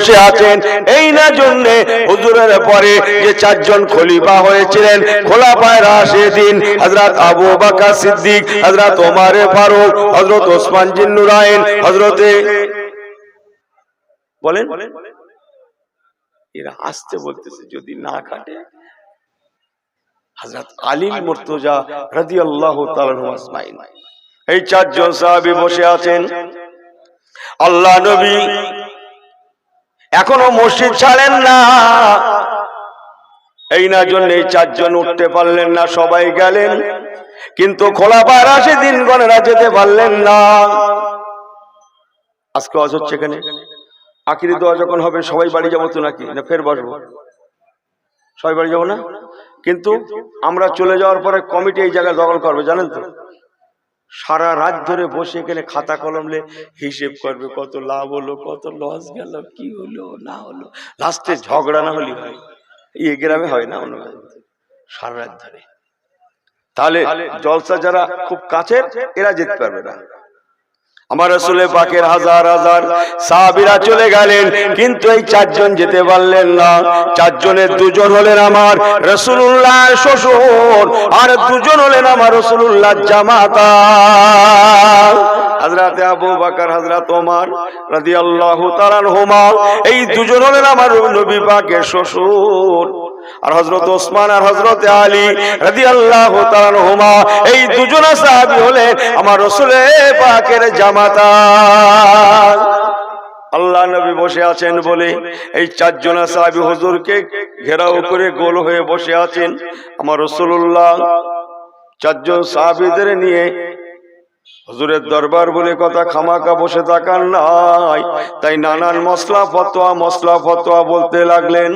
বসে আছেন। এই না জন্যে হুজুরের পরে যে চারজন খলিফা হয়েছিলেন, খোলাফায় রাশেদিন, হযরত আবু বকর সিদ্দিক, হযরত ওমর ফারুক, হযরত ওসমান জিন্নুরাইন হযরতে বলেন, এরা আসতে বলতেছে, যদি না কাটে হযরত আলী মুর্তজা তাআলা আনহু আজমাইন। এই চারজন সাহাবী বসে আছেন। আল্লাহ নবী এখনও মসজিদ ছাড়েন না। এই না জন্য এই চারজন উঠতে পারলেন না, সবাই গেলেন। কিন্তু খোলা পার আসে দিনগণেরা যেতে পারলেন না। আজকে আজ হচ্ছে এখানে। আখিরি দোয়া যখন হবে, সবাই বাড়ি যাব তো নাকি? না, ফের বসবো। সবাই বাড়ি যাব না? কিন্তু আমরা চলে যাওয়ার পরে কমিটি এই জায়গায় দখল করবে, জানেন তো? সারা রাত ধরে বসে গেলে খাতা কলমলে হিসেব করবে, কত লাভ হলো, কত লস গেল, কি হলো, না হলো। লাস্টে ঝগড়া না হলে হয়। এই গ্রামে হয় না অন্য। সারা রাত ধরে। তাহলে জলসা যারা খুব কাছের, এরা যেতে পারবে না। আমার রসুলের পাকের হাজার হাজার সাহাবিরা চলে গেলেন, কিন্তু এই চারজন যেতে পারলেন না। চারজনের দুজন হলেন আমার রসুল্লাহ শ্বশুর, আর দুজন হলেন আমার রসুল্লাহ জামাতা। হাজরাতে আবু বাকার হাজরাত ওমর রাদিয়াল্লাহু তাআলা আনহুমা, এই দুজন হলেন আমার নবী পাকের শ্বশুর। আর হযরত ওসমান আর হযরত আলী রাদিয়াল্লাহু তাআলা আনহুমা, এই দুজন সাহাবী হলেন আমার রাসূলের পাকের জামাতা। আল্লাহ নবী বসে আছেন বলে এই চারজন সাহাবী হুজুরকে ঘেরাও করে গোল হয়ে বসে আছেন আমার রাসূলুল্লাহ। চারজন সাহাবীদের নিয়ে হজুরের দরবার বলে কথা খামাকা বসে থাকার নাই, তাই নানান মশলা ফতোয়া মশলা ফতোয়া বলতে লাগলেন।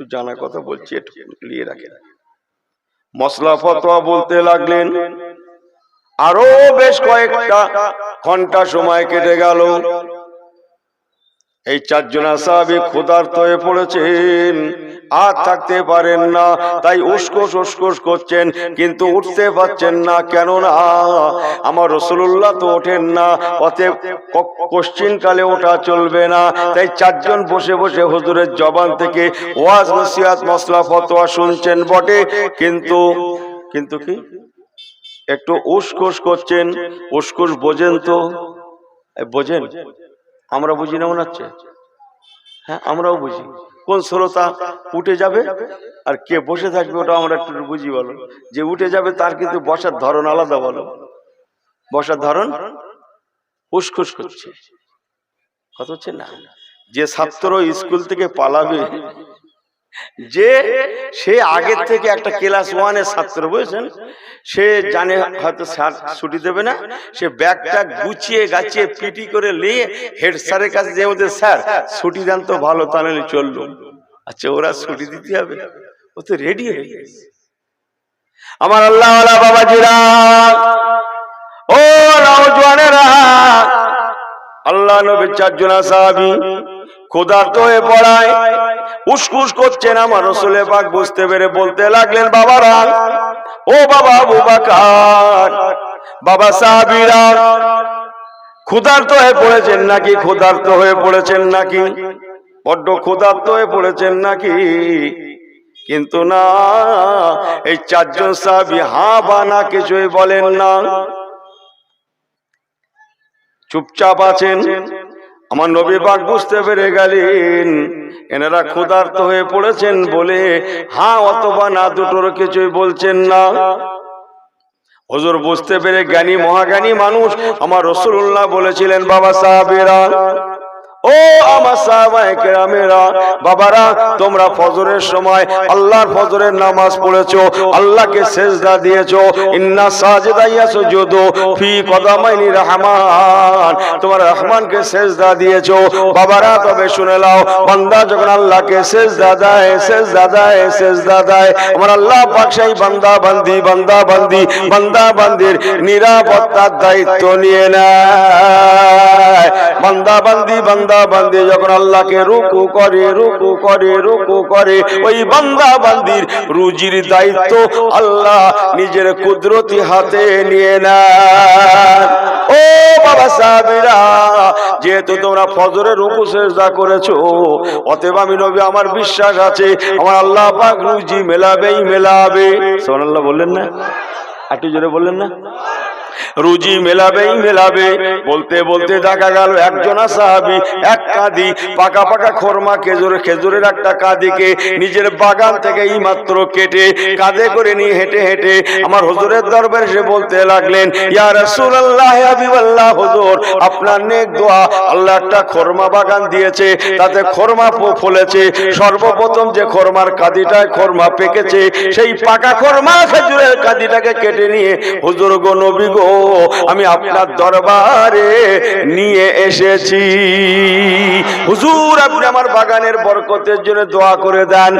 একটু জানা কথা বলছি, একটু লিয়ে রাখেন। মশলা ফতোয়া বলতে লাগলেন, আরও বেশ কয়েকটা ঘণ্টা সময় কেটে গেল। এই চারজন সাহাবি ক্ষুধার্ত হয়ে পড়েছেন। আর থাকতে পারেন না, তাই উস্কোস উস্কোস করছেন, কিন্তু উঠতে পারছেন না। কেন না আমার রসুল্লাহ তো ওঠেন না কোশ্চিন কালে ওঠা চলবে না। তাই চারজন বসে বসে হুজুরের জবান থেকে ওয়াজ, নসিহাত মশলা ফতোয়া শুনছেন বটে, কিন্তু কিন্তু কি? একটু উস্কোস করছেন। উস্কোস বোঝেন তো? বোঝেন? আমরা বুঝি না মনে হচ্ছে? হ্যাঁ আমরাও বুঝি। কোন শ্রোতা উঠে যাবে আর কে বসে থাকবে ওটা আমরা একটু বুঝি বলো। যে উঠে যাবে তার কিন্তু বসার ধরন আলাদা বলো। বসার ধরন উসখুস করছে। কত হচ্ছে না? যে ছাত্র স্কুল থেকে পালাবে যে সে আগের থেকে একটা ক্লাস ওয়ানের ছাত্র, বুঝেছেন? সে জানে হয়তো স্যার ছুটি দেবে না। সে ব্যাগটা গুছিয়ে গাছিয়ে পিটি করে নিয়ে হেড স্যারের কাছে যে ওদের স্যার, ছুটি দেন তো ভালো, তাহলে চলল আচ্ছা ওরা ছুটি দিতে হবে? ও তো রেডি হয়ে গেছে। আমার আল্লাহ বাবাজিরা, ও আল্লাহ নবী চারজন সাহাবি, ক্ষুধার্ত হয়ে পড়ায় উসকুস করছেন আমার রসুলে পাক, বুঝতে পেরে বলতে লাগলেন, বাবারা, ও বাবা আবু বাকার, বাবা সাহাবিরা, ক্ষুধার্ত হয়ে পড়েছেন নাকি? ক্ষুধার্ত হয়ে পড়েছেন নাকি? বড্ড ক্ষুধার্ত হয়ে পড়েছেন নাকি? কিন্তু না, এই চারজন সাহাবি, হা বা না, কিছুই বলেন না। চুপচাপ আছেন। আমার নবী পাক বুঝতে পেরে গেলেন, এনারা ক্ষুধার্ত হয়ে পড়েছেন বলে হ্যাঁ অথবা না, দুটোর কিছুই বলছেন না। হজুর বুঝতে পেরে জ্ঞানী, মহাজ্ঞানী মানুষ আমার রসুল্লাহ বলেছিলেন, বাবা সাহাবেরা ও আমার সাহাবায়ে কেরামেরা বাবারা, তোমরা ফজরের সময় আল্লাহর ফজরের নামাজ পড়েছো, আল্লাহকে সেজদা দিয়েছ। ইন্না ফি কদামাইনি রহমান। তোমরা রহমানকে সেজদা বাবারা, তবে শুনে বান্দা যখন আল্লাহকে সেজদা দেয় সেজদা দেয় সেজদা দেয়, আমার আল্লাহ বান্দা বান্দি বান্দা বান্দি, বান্দা বান্দির নিরাপত্তার দায়িত্ব নিয়ে নেয়। বান্দা বান্দি, বান্দা বান্দা বান্দি যখন আল্লাহকে রুকু করে রুকু করে রুকু করে, ওই বান্দা বান্দির রুজির দায়িত্ব আল্লাহ নিজের কুদরতি হাতে নিয়ে নেয় ও বাবা সাহাবীরা, যেহেতু তোমরা ফজরে রুকু সেজদা করেছ, অতএব আমি নবী, আমার বিশ্বাস আছে, আমার আল্লাহ পাক রুজি মেলাবেই মেলাবে। সুবহানাল্লাহ বললেন না? একটু জোরে বললেন না? রুজি মেলাবেই মেলাবে। বলতে বলতে দেখা গেল একজনা সাহাবি এক কাদি, পাকা পাকা খরমা, খেজুর, খেজুরের একটা কাদিকে নিজের বাগান থেকে এই মাত্র কেটে কাঁধে করে নিয়ে হেঁটে হেঁটে আমার হুজুরের দরবারে এসে বলতে লাগলেন, ইয়া রাসূলুল্লাহ, হাবিবাল্লাহ, হুজুর, আপনার নেক দোয়া, আল্লাহ একটা খরমা বাগান দিয়েছে, তাতে খরমা ফলেছে, সর্বপ্রথম যে খরমার কাদিটায় খরমা পেকেছে, সেই পাকা খরমা খেজুরের কাদিটাকে কেটে নিয়ে হুজুর গো নবী গো আমি আপনার দরবারে নিয়ে এসেছি। হুজুর, আপনি আমার বাগানের বরকতের জন্য দোয়া করে দেন।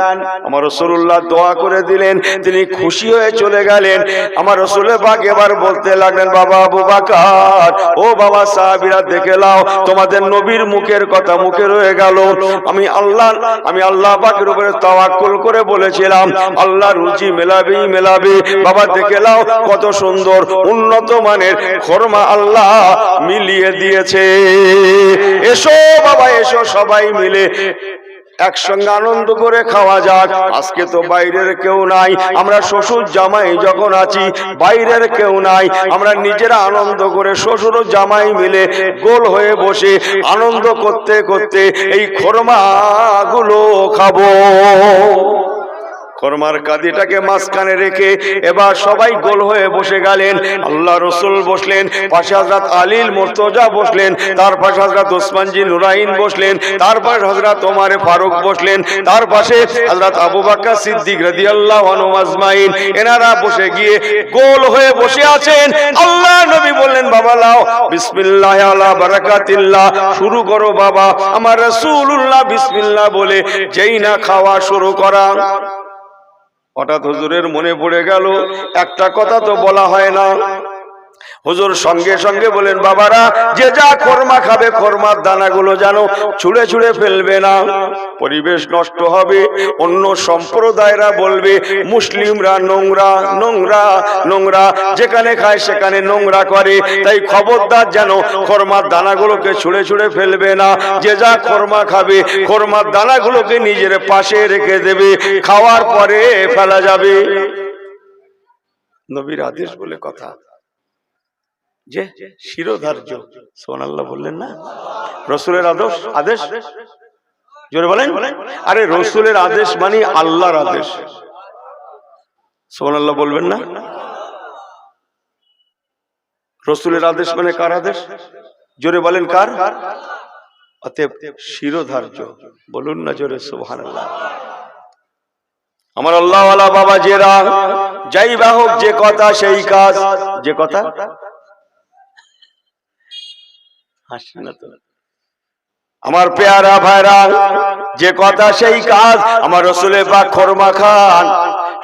আমার রসুল্লাহ দোয়া করে দিলেন, তিনি খুশি হয়ে চলে গেলেন। আমার রসুলের বাগ এবার বলতে লাগলেন, বাবা আবু বাকার, ও বাবা সাহাবিরা, দেখে লাও তোমাদের নবীর মুখের কথা মুখে রয়ে গেল। আমি আল্লাহ আমি আল্লাহ পাকের উপরে তাওয়াক্কুল করে বলেছিলাম, আল্লাহ রুচি মেলাবেই মেলাবে। বাবা, দেখে লাও কত সুন্দর, উন্নত মানের খরমা আল্লাহ মিলিয়ে দিয়েছে। এসো বাবা, এসো সবাই মিলে। একসঙ্গে আনন্দ করে খাওয়া যাক। আজকে তো বাইরের কেউ নাই। আমরা শ্বশুর জামাই যখন আছি, বাইরের কেউ নাই। আমরা নিজেরা আনন্দ করে শ্বশুর জামাই মিলে গোল হয়ে বসে আনন্দ করতে করতে এই খরমা গুলো খাব। খরমার কাদিটাকে মাঝখানে রেখে এবার সবাই গোল হয়ে বসে গেলেন। আল্লাহ রসুল বসলেন, পাশে হজরত আলীল মোর্তজা বসলেন, তার পাশে হজরত ওসমানজি নুরাইন বসলেন, তার পাশে হজরত ওমারে ফারুক বসলেন, তার পাশে হজরত আবু বাক্কা সিদ্দিক রাদিয়াল্লাহু আনহু আজমাইন। এনারা বসে গিয়ে গোল হয়ে বসে আছেন। আল্লাহ নবী বললেন, বাবা লাও, বিসমিল্লাহ আলা বারাকাতিল্লাহ, শুরু করো বাবা। আমার রাসূলুল্লাহ বিসমিল্লাহ বলে, যেই না খাওয়া শুরু করা। হঠাৎ হজুরের মনে পড়ে গেল একটা কথা তো বলা হয় না। হুজুর সঙ্গে সঙ্গে বলেন, বাবারা, যে যা খরমা খাবে, খরমার দানাগুলো যেন ছুঁড়ে ছুঁড়ে ফেলবে না। পরিবেশ নষ্ট হবে। অন্য সম্প্রদায়রা বলবে, মুসলিমরা নোংরা নোংরা নোংরা। যেখানে খায়, সেখানে নোংরা করে। তাই খবরদার যেন খরমার দানাগুলোকে ছুঁড়ে ছুঁড়ে ফেলবে না। যে যা খরমা খাবে, খরমার দানাগুলোকে নিজের পাশে রেখে দেবে। খাওয়ার পরে ফেলা যাবে। নবীর আদেশ বলে কথা। যে শিরোধার্য। সোনাল্লাহ বললেন না? রসুলের আদেশ আদেশ? জোরে বলেন। আরে রসুলের আদেশ মানে আল্লাহর আদেশ। সোনাল্লাহ বলবেন না? রসুলের আদেশ মানে কার আদেশ? জোরে বলেন কার? অতএব শিরোধার্য। বলুন না জোরে সোহান আমার আল্লাহওয়ালা বাবা জেরা যাই বাহক যে কথা, সেই কাজ। যে কথা? আমার পেয়ারা ভাইরা যে কথা সেই কাজ আমার রসুলের বা খরমা খান।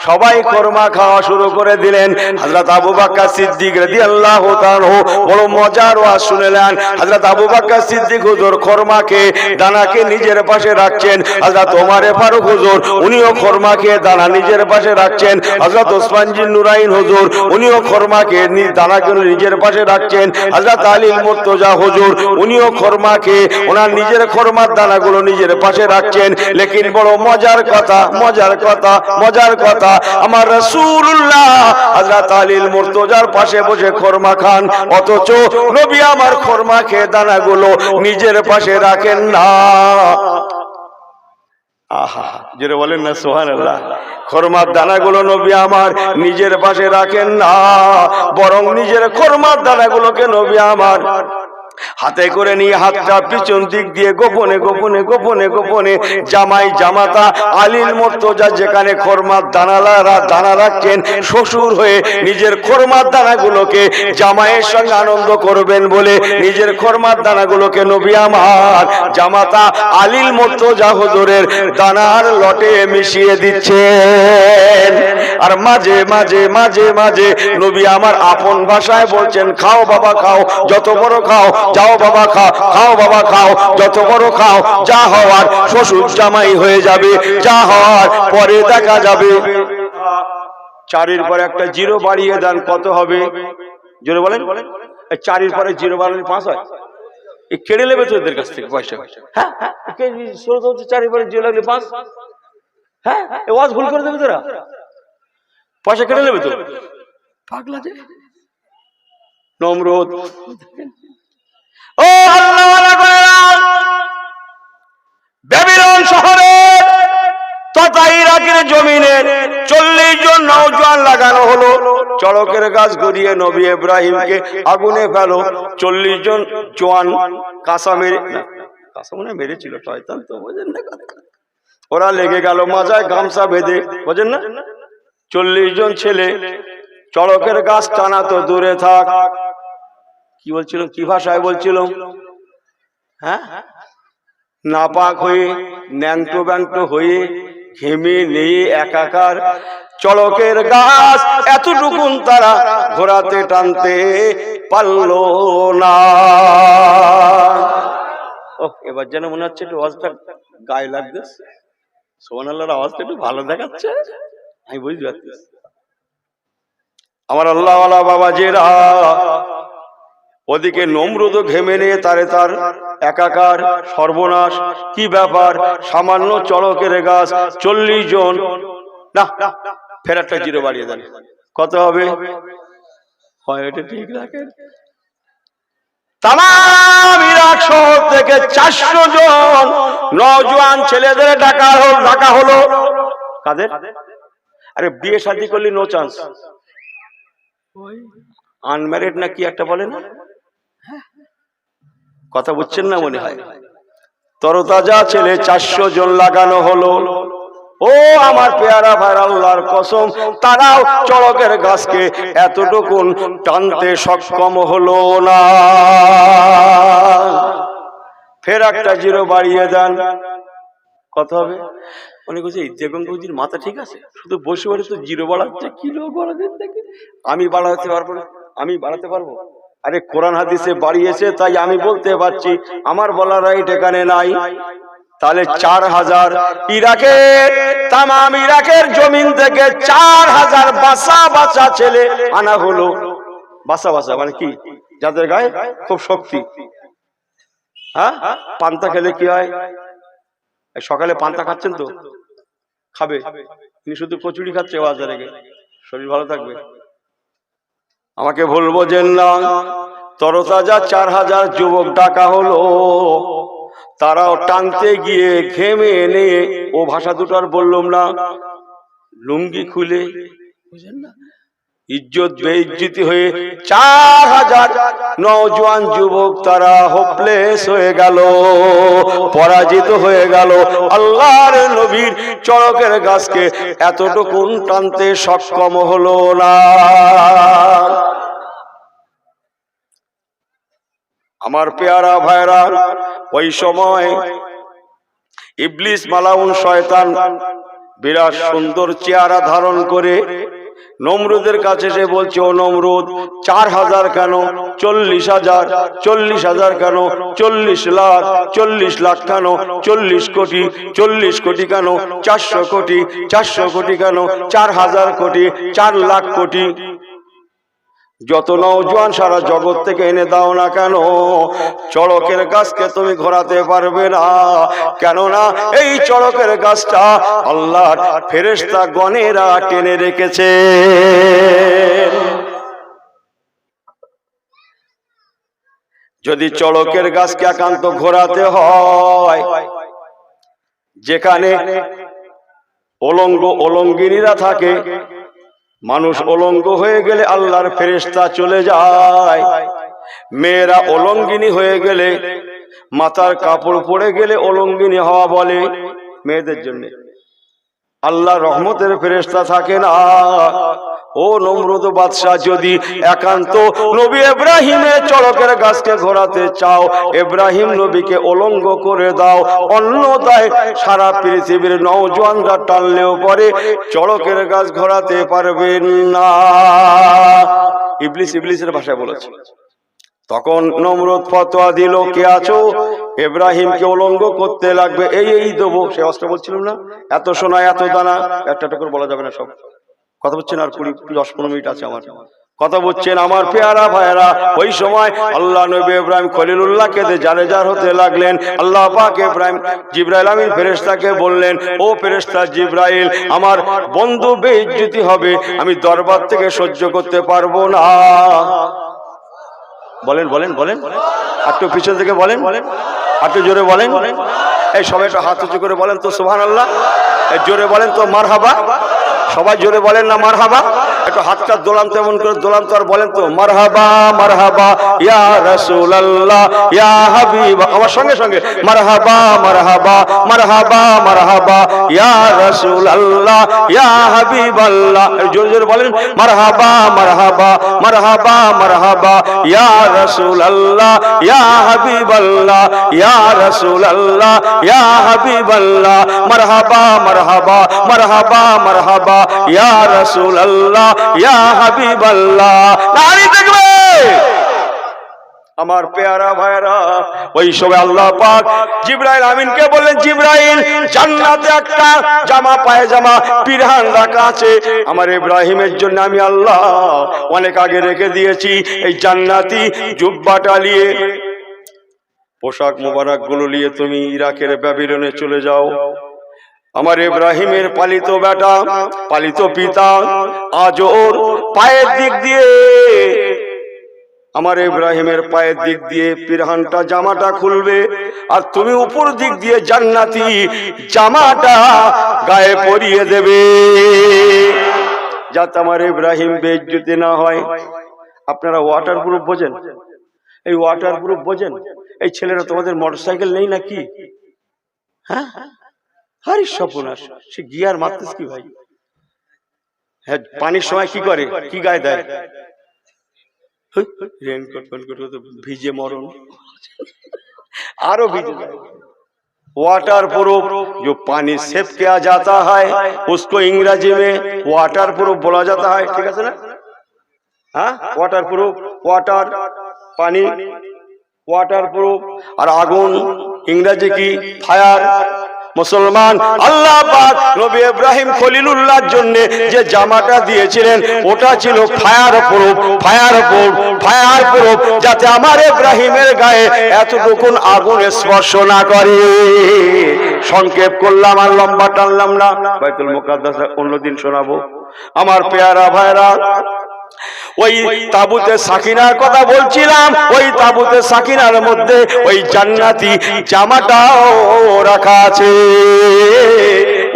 সবাই খরমা খাওয়া শুরু করে দিলেন। হযরত আবু বকর সিদ্দিক রাদিয়াল্লাহু তাআলা বড় মজার ওয়াজ শুনলেন। হযরত আবু বকর সিদ্দিক হুজুর খরমাকে দানাকে নিজের পাশে রাখছেন। হযরত ওমরে ফারুক হুজুর, উনিও খরমাকে দানা নিজের পাশে রাখছেন। হযরত ওসমান জিন নুরাইন হুজুর, উনিও খরমাকে দানাকে নিজের পাশে রাখছেন। হযরত আলী মুর্তজা হুজুর, উনিও খরমাকে ওনার নিজের খরমার দানাগুলো নিজের পাশে রাখছেন। লেকিন বড় মজার কথা মজার কথা মজার কথা। আমার রাসূলুল্লাহ হযরত আলীল মুর্তজার পাশে বসে খরমা খান। অথচ নবী আমার খরমা খেয়ে দানাগুলো নিজের পাশে রাখেন না। আহা বলেন না সোহান খরমার দানাগুলো নবী আমার নিজের পাশে রাখেন না, বরং নিজের খরমার দানাগুলোকে নবী আমার হাতে করে নিয়ে হাতটা পিছন দিক দিয়ে গোপনে গোপনে গোপনে গোপনে। জামাই, জামাতা আলীল মর্তজা যেখানে খরমার দানালারা দানা রাখছেন, শ্বশুর হয়ে নিজের খরমার দানাগুলোকে জামাইয়ের সঙ্গে আনন্দ করবেন বলে নিজের খরমার দানাগুলোকে নবী আমার জামাতা আলীল মর্তজা হুজুরের দানার লটে মিশিয়ে দিচ্ছেন। আর মাঝে মাঝে মাঝে মাঝে নবী আমার আপন ভাষায় বলছেন, খাও বাবা, খাও, যত বড় খাও যাও বাবা খাও খাও বাবা খাও যত বড় খাও যা হওয়ার শ্বশুর জামাই হয়ে যাবে যা হওয়ার পরে দেখা যাবে। চারের পরে একটা জিরো বাড়িয়ে দেন কত হবে? জিরো বলেন। চারের পরে জিরো বাড়ালে পাঁচ হয়। এই কেড়ে নেবে তো এদের কাছ থেকে পয়সা? হ্যাঁ হ্যাঁ চারের পরে জিরো লাগলে পাঁচ? হ্যাঁ ওয়াজ ভুল করে দেবে তোরা। পয়সা কেটে নেবে তো? পাগলা যে। চড়কের গাছ গড়িয়ে নবী আগুনে চল্লিশ জন জোয়ান কাঁসা মেরে কাঁসা মনে মেরেছিল তো, বোঝেন না ওরা লেগে গেল মাজায় গামছা বেঁধে, বোঝেন না? চল্লিশ জন ছেলে, চড়কের গাছ টানা তো দূরে থাক। কি বলছিল? কি ভাষায় বলছিল? হ্যাঁ? নাপাক হয়ে, ন্যাংটো ব্যাংটো হয়ে, ঘেমে নিয়ে একাকার চড়কের গাছ এতটুকুন তারা ঘোরাতে টানতে পারল না। এবার যেন মনে হচ্ছে একটু আওয়াজটা গায়ে লাগবে সোমান আল্লাহর আওয়াজটা একটু ভালো দেখাচ্ছে। আমি বুঝতে পারছি আমার আল্লাহ বাবা জেরা ওদিকে নমরুদ ঘেমে নিয়ে তারে তার একাকার সর্বনাশ। কি ব্যাপার? সামান্য চড়কের গাছ চল্লিশ জন। না ফের একটা জিরো বাড়িয়ে দেন। কত হবে? ঠিক রাখেন। তাম ইরাক শহর থেকে চারশো জন। নজওয়ান ছেলেদের ডাকা হল ডাকা হলো। কাদের? আরে বিয়ে শাদী করলি নো চান্স আনম্যারিড না কি একটা বলে না? কথা বুঝছেন না মনে হয়? তরতাজা ছেলে চারশো জন লাগানো হলো। ও আমার পেয়ারা ভাই আল্লাহর কসম তারাও চড়কের গাছকে এতটুকুন টানতে সক্ষম হলো না। ফের একটা জিরো বাড়িয়ে দেন। কত হবে? অনেক বলছে ইদ্যাগঙ্গজির মাথা ঠিক আছে শুধু বসে বসে তো জিরো বাড়াচ্ছে কিলো বাড়াতে দেখি? আমি বাড়াতে পারব না। আমি বাড়াতে পারব? আরে কোরআন হাদিসে বাড়িয়েছে, তাই আমি বলতে পারছি, আমার বলার রাইট এখানে নাই। তাহলে চার হাজার ইরাকের তাম ইরাকের জমিন থেকে চার হাজার বাসা বাসা ছেলে আনা হলো। বাসা বাসা মানে কি? যাদের গায়ে খুব শক্তি। হ্যাঁ? পান্তা খেলে কি হয়? সকালে পান্তা খাচ্ছেন তো? খাবে। তিনি শুধু কচুরি খাচ্ছে বাজারে শরীর ভালো থাকবে। আমাকে বলব যে, না, তরতাজা চার হাজার যুবক ডাকা হলো। তারাও টানতে গিয়ে ঘেমে এনে ও ভাষা দুটো আর বললাম না, লুঙ্গি খুলে। বুঝেন না? ইজ্জত বেইজ্জতি হয়ে চার হাজার নওজোয়ান যুবক তারা হোপলেস হয়ে গেল, পরাজিত হয়ে গেল। আল্লাহর নবীর চড়কের গাছকে এতটুকুন টানতে সক্ষম হলো না। আমার পেয়ারা ভাইরা, ওই সময় ইবলিস মালাউন শয়তান বিরাট সুন্দর চেহারা ধারণ করে নমরুদের কাছে সে বলছে, ও নমরুদ, চার হাজার কেন? চল্লিশ হাজার চল্লিশ হাজার কেন? চল্লিশ লাখ চল্লিশ লাখ কেন? চল্লিশ কোটি চল্লিশ কোটি কেন? চারশো কোটি চারশো কোটি কেন? চার হাজার কোটি, চার লাখ কোটি। যত নৌজওয়ান সারা জগৎ থেকে এনে দাও না কেন? চড়কের গাছকে তুমি ঘোরাতে পারবে না। কেননা এই চড়কের গাছটা আল্লাহর ফেরেস্তা গণেরা টেনে রেখেছে। যদি চড়কের গাছকে একান্ত ঘোরাতে হয়, যেখানে অলঙ্গ অলঙ্গিনীরা থাকে মানুষ অলঙ্গ হয়ে গেলে আল্লাহর ফেরেস্তা চলে যায়। মেয়েরা অলঙ্গিনী হয়ে গেলে, মাথার কাপড় পরে গেলে অলঙ্গিনী হওয়া বলে মেয়েদের জন্য। আল্লাহ রহমতের ফেরেস্তা থাকে না। ও নমরুদ বাদশাহ, যদি একান্ত নবী এব্রাহিমের চড়কের গাছকে ঘোরাতে চাও এব্রাহিম নবীকে অলঙ্গ করে দাও অন্যতায় সারা পৃথিবীর নৌজওয়ানরা টানলেও পরে চড়কের গাছ ঘোরাতে পারবেন না। ইবলিস ইবলিসের ভাষায় বলেছে, তখন নমরুদ ফতোয়া দিল, কে আছো? ইব্রাহিমকে অলঙ্গ করতে লাগবে। এই এই দেবো। সে অস্ত্র বলছিলাম না। এত সোনা, এত দানা, একটা করে বলা যাবে না সব। কথা বলছেন আর কুড়ি দশ পনেরো মিনিট আছে আমার। কথা বলছেন আমার। পেয়ারা ভাইরা ওই সময় আল্লাহ নবী ইব্রাহিম খলিলুল্লাহ কেঁদে জারে জার হতে লাগলেন আল্লাহ পাক ইব্রাহিম জিব্রাইল আমিন ফেরেশতাকে বললেন ও ফেরেশতা জিব্রাইল আমার বন্ধু বেইজ্জতি হবে আমি দরবার থেকে সহ্য করতে পারব না। বলেন বলেন বলেন। একটু পিছন থেকে বলেন। একটু জোরে বলেন। এই সবাই একটু হাত উঁচু করে বলেন তো সুহান আল্লাহ এই জোরে বলেন তো মার হাবা সবাই জোরে বলেন না মার হাবা একটু হাতটা দোলান তেমন করে দোলান তো আর বলেন তো মার হাবা মার হাবা ইয়া রসুল আল্লাহ ইয়া হাবিব। আমার সঙ্গে সঙ্গে মার হাবা মার হাবা মার হাবা ইয়া রসুল আল্লাহ ইয়া হাবিব আল্লাহ জোরে জোরে বলেন মার হাবা মার হাবা মার হাবা হাবা ইয়া রসুল আল্লাহ ইয়া হাবিব আল্লাহ ইয়া রসুল আল্লাহ ইয়া হাবিব আল্লাহ মার হাবা মার হাবা মার হাবা হাবা ইয়া রসুল আল্লাহ ইয়া হাবিব নারী দেখবে। আমার পেয়ারা ভাইরা ওই সময় আল্লাহ পাক জিব্রাইল আমিনকে বললেন জিব্রাইল জান্নাতে একটা জামা পায়জামা পিরহান রাখা আছে। আমার ইব্রাহিমের জন্য আমি আল্লাহ অনেক আগে রেখে দিয়েছি। এই জান্নাতি জুব্বাটা নিয়ে পোশাক মোবারকগুলো নিয়ে তুমি ইরাকের ব্যাবিলনে চলে যাও। আমার ইব্রাহিমের পালিত বেটা, পালিত পিতা আজ ওর পায়ের দিক দিয়ে। আমার ইব্রাহিমের পায়ের দিক দিয়ে পিরহানটা জামাটা খুলবে, আর তুমি উপর দিক দিয়ে জান্নাতি জামাটা গায়ে পরিয়ে দেবে। যাতে আমার ইব্রাহিম বেজ্জুতি না হয়। আপনারা ওয়াটার প্রুফ বোঝেন? এই ওয়াটার প্রুফ বোঝেন? এই ছেলেরা তোমাদের মোটরসাইকেল নেই নাকি? হ্যাঁ? হরি স্বপন সে গিয়ার মারতেছ কি ভাই? হ্যাঁ পানির সময় কি করে? কি গায়ে দেয়? ভিজে মরণ। আরও ভিজে। পানি সেপ কেয়া যাতা হয় উসকো ইংরাজি মে ওয়াটার প্রুফ বলা যাতা হয় ঠিক আছে না হ্যাঁ ওয়াটার প্রুফ ওয়াটার পানি ওয়াটার প্রুফ আর আগুন ইংরাজি কি ফায়ার মুসলমান, আল্লাহ পাক নবী ইব্রাহিম খলিলুল্লাহর জন্য যে জামাটা দিয়েছিলেন, ওটা ছিল fireproof fireproof fireproof, যাতে আমার ইব্রাহিমের গায়ে এতটুকুন আগুন স্পর্শ না করে। সংক্ষেপ করলাম আর লম্বা টানলাম না। বাইতুল মুকাদ্দাস অন্যদিন শোনাবো। আমার পেয়ারা ভাইরা ওই তাবুতে সাকিনার কথা বলছিলাম ওই তাবুতে সাকিনার মধ্যে ওই জান্নাতি জামাটাও রাখা আছে।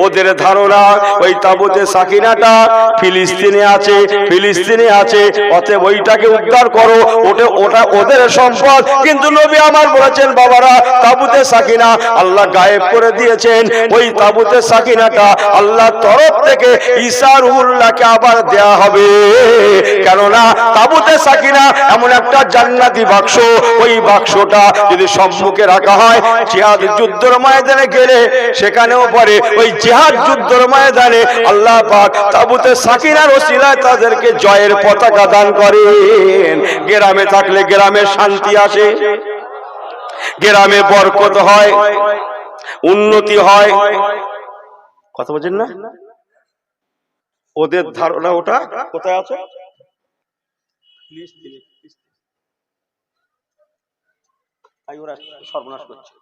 ওদের ধারণা ওই তাবুতে সাকিনাটা ফিলিস্তিনে আছে ফিলিস্তিনে আছে, অতএব ওইটাকে উদ্ধার করো, ওটা ওটা ওদের সম্পদ। কিন্তু নবী আমার বলেছেন, বাবারা, তাবুতে সাকিনা আল্লাহ গায়েব করে দিয়েছেন। ওই তাবুতে সাকিনাটা আল্লাহ তরফ থেকে ঈসা রুহুল্লাহকে আবার দেয়া হবে। কেননা তাবুতে সাকিনা এমন একটা জান্নাতি বাক্স। ওই বাক্সটা যদি সম্মুখে রাখা হয়, জিহাদ যুদ্ধের ময়দানে গেলে সেখানেও পরে ওই জিহাদ যুদ্ধের ময়দানে আল্লাহ পাক তাবুতে সাকিনার ওসিলায় তাদেরকে জয়ের পতাকা দান করেন। গ্রামে থাকলে গ্রামে শান্তি আসে। গ্রামে বরকত হয়। উন্নতি হয়। কথা বলছেন না? ওদের ধারণা ওটা কোথায় আছে? সর্বনাশ করছে।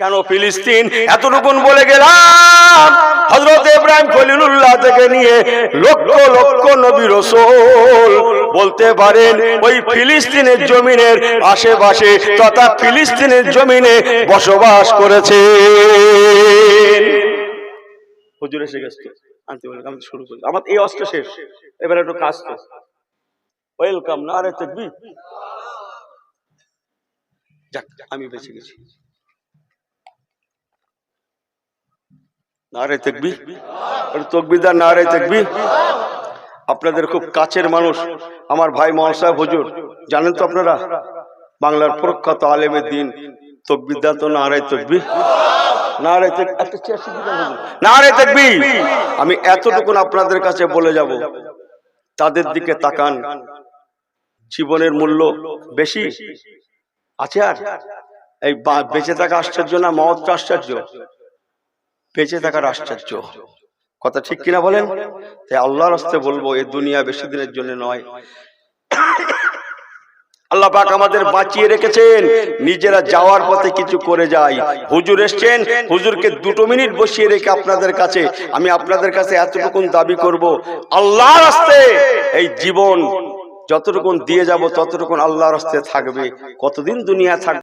কেন ফিলিস্তিন এতটুকুন বলে গেলাম? হজরত ইব্রাহিম খলিলুল্লাহ থেকে নিয়ে লক্ষ লক্ষ নবী রসুল বলতে পারেন, ওই ফিলিস্তিনের জমিনের আশেপাশে তথা ফিলিস্তিনের জমিনে বসবাস করেছে। হুজুর এসে গেছে। আনতে বলে আমি শুরু করি। আমার এই অস্ত্র শেষ। এবার একটু কাজ তো। ওয়েলকাম না আরে দেখবি যাক, আমি বেঁচে গেছি। নারে তেকবি তকবিদার নারে তেকবি আপনাদের খুব কাছের মানুষ, আমার ভাই মোহন সাহেব, হুজুর। জানেন তো আপনারা? বাংলার প্রখ্যাত আলেমের দিন। তকবিদার তো নারে তকবি নারে তেক- একটা চেয়ার সিদ্ধি দেন হুজুর। নারে তেকবি আমি এতটুকুন আপনাদের কাছে বলে যাব। তাদের দিকে তাকান। জীবনের মূল্য বেশি? আছে আর? এই বেঁচে থাকা আশ্চর্য না? মহৎটা আশ্চর্য? বেঁচে থাকার আশ্চর্য। কথা ঠিক কিনা বলেন? তাই আল্লাহর হস্তে বলব এই দুনিয়া বেশি দিনের জন্য নয়। আল্লাহ পাক আমাদের বাঁচিয়ে রেখেছেন। নিজেরা যাওয়ার পথে কিছু করে যাই। হুজুর এসছেন, হুজুরকে দুটো মিনিট বসিয়ে রেখে আপনাদের কাছে। আমি আপনাদের কাছে এতটুকুন দাবি করব, আল্লাহর হস্তে এই জীবন যতটুকুন দিয়ে যাব, ততটুকুন আল্লাহর হস্তে থাকবে। কতদিন দুনিয়া থাকবে